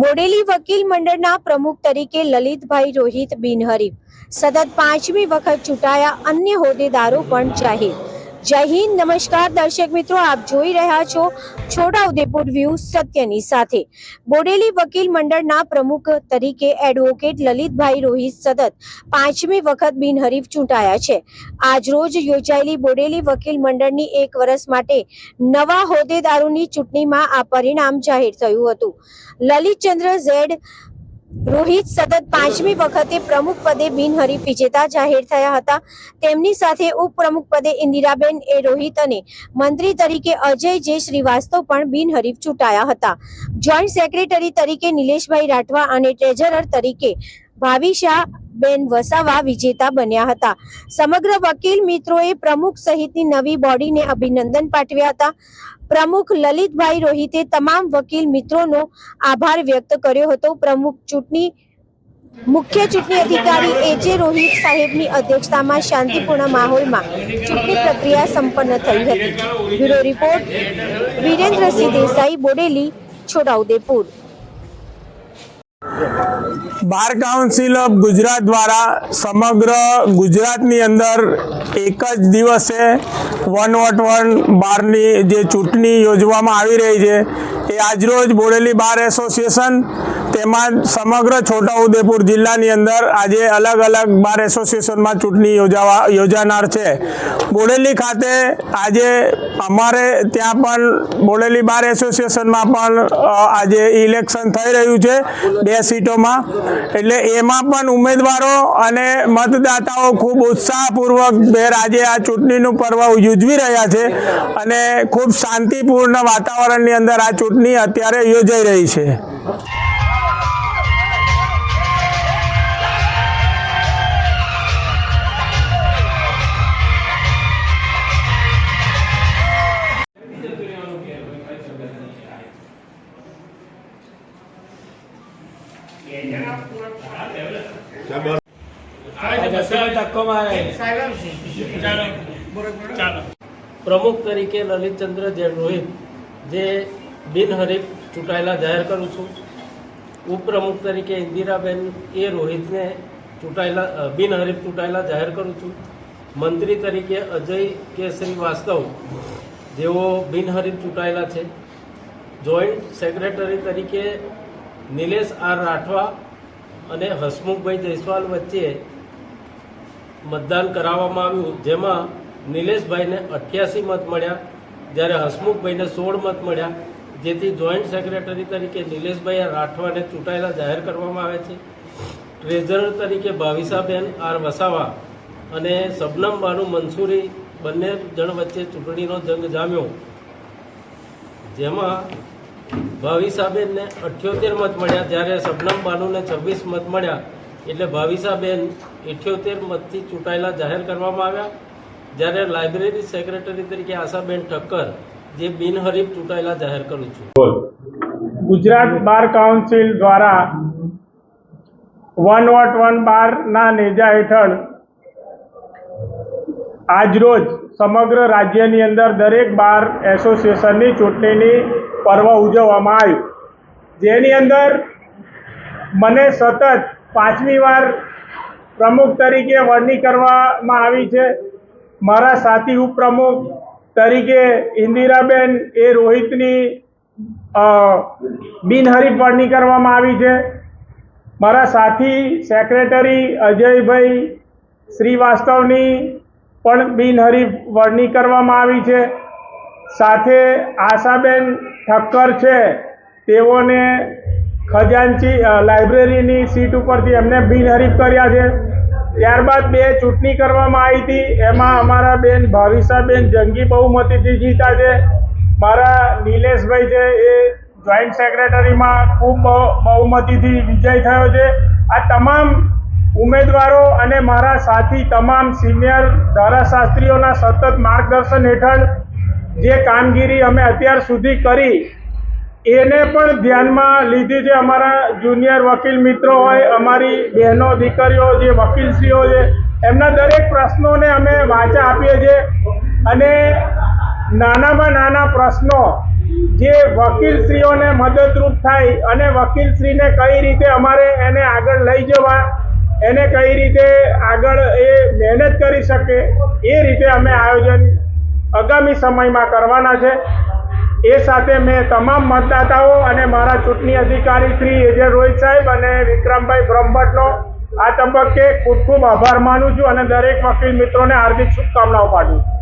બોડેલી વકીલ મંડળના પ્રમુખ તરીકે લલિતભાઈ રોહિત બિનહરીફ. સતત પાંચમી વખત ચૂંટાયા અન્ય હોદ્દેદારો પણ જાહેર. જય હિન્દ. નમસ્કાર દર્શક મિત્રો, આપ જોઈ રહ્યા છો છોટાઉદેપુર વ્યૂ સત્યની સાથે. બોડેલી વકીલ મંડળના પ્રમુખ તરીકે એડવોકેટ લલિતભાઈ રોહિત સતત પાંચમી વખત બિનહરીફ ચૂંટાયા છે. આજરોજ યોજાયેલી બોડેલી વકીલ મંડળની એક વર્ષ માટે નવા હોદ્દેદારોની ચૂંટણીમાં આ પરિણામ જાહેર થયું હતું. લલિતચંદ્ર ઝેડ રોહિત સતત પાંચમી વખતે પ્રમુખ પદે બિનહરીફ વિજેતા જાહેર થયા હતા. તેમની સાથે ઉપપ્રમુખ પદે ઇન્દિરાબેન એ રોહિત અને મંત્રી તરીકે અજય જે શ્રીવાસ્તવ પણ બિનહરીફ ચૂંટાયા હતા. જોઈન્ટ સેક્રેટરી તરીકે નિલેશભાઈ રાઠવા અને ટ્રેઝરર તરીકે ભાવિશા બેન વસાવા વિજેતા બન્યા હતા. સમગ્ર વકીલ મિત્રોએ પ્રમુખ સહિતની નવી બોડીને અભિનંદન પાઠવ્યા હતા. પ્રમુખ લલિતભાઈ રોહિતે તમામ વકીલ મિત્રોનો આભાર વ્યક્ત કર્યો હતો. પ્રમુખ ચૂંટણી, મુખ્ય ચૂંટણી અધિકારી એજે રોહિત સાહેબની અધ્યક્ષતામાં શાંતિપૂર્ણ માહોલમાં ચૂંટણી પ્રક્રિયા સંપન્ન થઈ હતી. Bureau report, Virendrasinh Desai, Bodeli, Chhota Udepur. Bar council of Gujarat દ્વારા સમગ્ર ગુજરાતની અંદર એક જ દિવસે વન વોટ વન બારની જે ચૂંટણી યોજવામાં આવી રહી છે, એ આજરોજ બોડેલી બાર એસોસિએશન તેમાં સમગ્ર છોટાઉદેપુર જિલ્લાની અંદર આજે અલગ અલગ બાર એસોસિએશનમાં ચૂંટણી યોજાવા યોજાનાર છે. બોડેલી ખાતે આજે અમારે ત્યાં પણ બોડેલી બાર એસોસિએશનમાં પણ આજે ઇલેક્શન થઈ રહ્યું છે બે સીટોમાં. એટલે એમાં પણ ઉમેદવારો અને મતદાતાઓ ખૂબ ઉત્સાહપૂર્વક ભેર આજે આ ચૂંટણીનું પર્વ ઉજવી રહ્યા છે અને ખૂબ શાંતિપૂર્ણ વાતાવરણની અંદર આ ચૂંટણી અત્યારે યોજાઈ રહી છે. પ્રમુખ તરીકે લલિતચંદ્ર જૈન રોહિત જે બિનહરીફ ચૂંટાયેલા જાહેર કરું છું, ઉપપ્રમુખ તરીકે ઇન્દિરાબેન એ રોહિતને ચૂંટાયેલા બિનહરીફ ચૂંટાયેલા જાહેર કરું છું. મંત્રી તરીકે અજય કે શ્રીવાસ્તવ, જેઓ બિનહરીફ ચૂંટાયેલા છે. જોઈન્ટ સેક્રેટરી તરીકે નિલેશ આર રાઠવા અને હસમુખભાઈ જયસ્વાલ વચ્ચે મતદાન કરાવવામાં આવ્યું. જેમાં નિલેશભાઈને અઠ્યાસી મત મળ્યા. જ્યારે હસમુખભાઈને સોળ મત મળ્યા. જેથી જોઈન્ટ સેક્રેટરી તરીકે નિલેશભાઈ રાઠવાને ચૂંટાયેલા જાહેર કરવામાં આવે છે. ટ્રેઝરર તરીકે ભાવિસાબેન આર વસાવા અને શબનમ બાનુ મંસૂરી બંને જણ વચ્ચે ચૂંટણીનો જંગ જામ્યો. જેમાં ભાવિસાબેનને અઠ્યોતેર મત મળ્યા. જ્યારે શબનમ બાનુને છવ્વીસ મત મળ્યા. એટલે ભાવિસાબેન ઇઠ્યોતેર મતથી ચૂંટાયેલા જાહેર કરવામાં આવ્યા. જ્યારે લાઇબ્રેરી સેક્રેટરી તરીકે આશાબેન ઠક્કર જે બિનહરીફ ચૂંટાયેલા જાહેર કરું છું. ગુજરાત બાર કાઉન્સિલ દ્વારા વન વોટ વન બારના નેજા હેઠળ આજરોજ સમગ્ર રાજ્યની અંદર દરેક બાર એસોસિએશનની ચૂંટણીની પર્વ ઉજવવામાં આવ્યું. જેની અંદર મને સતત પાંચમી વાર પ્રમુખ તરીકે વરણી કરવામાં આવી છે. મારા સાથી ઉપપ્રમુખ તરીકે ઇન્દિરાબેન એ રોહિતની બિનહરીફ વરણી કરવામાં આવી છે. મારા સાથી સેક્રેટરી અજયભાઈ શ્રીવાસ્તવની પણ બિનહરીફ વરણી કરવામાં આવી છે. સાથે આશાબેન ઠક્કર છે. તેઓને ખજાનચી લાઇબ્રેરીની સીટ ઉપરથી એમને બિનહરીફ કર્યા છે. ત્યારબાદ બે ચૂંટણી કરવામાં આવી હતી. એમાં અમારા બેન ભાવિસાબેન જંગી બહુમતીથી જીતા છે. મારા નિલેશભાઈ છે એ જોઈન્ટ સેક્રેટરીમાં ખૂબ બહુમતીથી વિજય થયો છે. આ તમામ ઉમેદવારો અને મારા સાથી, તમામ સિનિયર ધારાશાસ્ત્રીઓના સતત માર્ગદર્શન હેઠળ જે કામગીરી અમે અત્યાર સુધી કરી, એને પણ ધ્યાનમાં લીધી છે અમારા જુનિયર વકીલ મિત્રો હોય, અમારી બહેનો, દીકરીઓ જે વકીલશ્રીઓ છે, એમના દરેક પ્રશ્નોને અમે વાંચા આપીએ છીએ અને નાનામાં નાના પ્રશ્નો જે વકીલશ્રીઓને મદદરૂપ થાય અને વકીલશ્રીને કઈ રીતે અમારે એને આગળ લઈ જવા, એને કઈ રીતે આગળ એ મહેનત કરી શકે, એ રીતે અમે આયોજન આગામી સમયમાં કરવાના છે. એ સાથે મેં તમામ મતદાતાઓ અને મારા ચૂંટણી અધિકારી શ્રી એજે રોહિત સાહેબ અને વિક્રમભાઈ બ્રહ્મભટ્ટનો આ તબક્કે ખૂબ ખૂબ આભાર માનું છું અને દરેક વકીલ મિત્રોને હાર્દિક શુભકામનાઓ પાઠવું છું.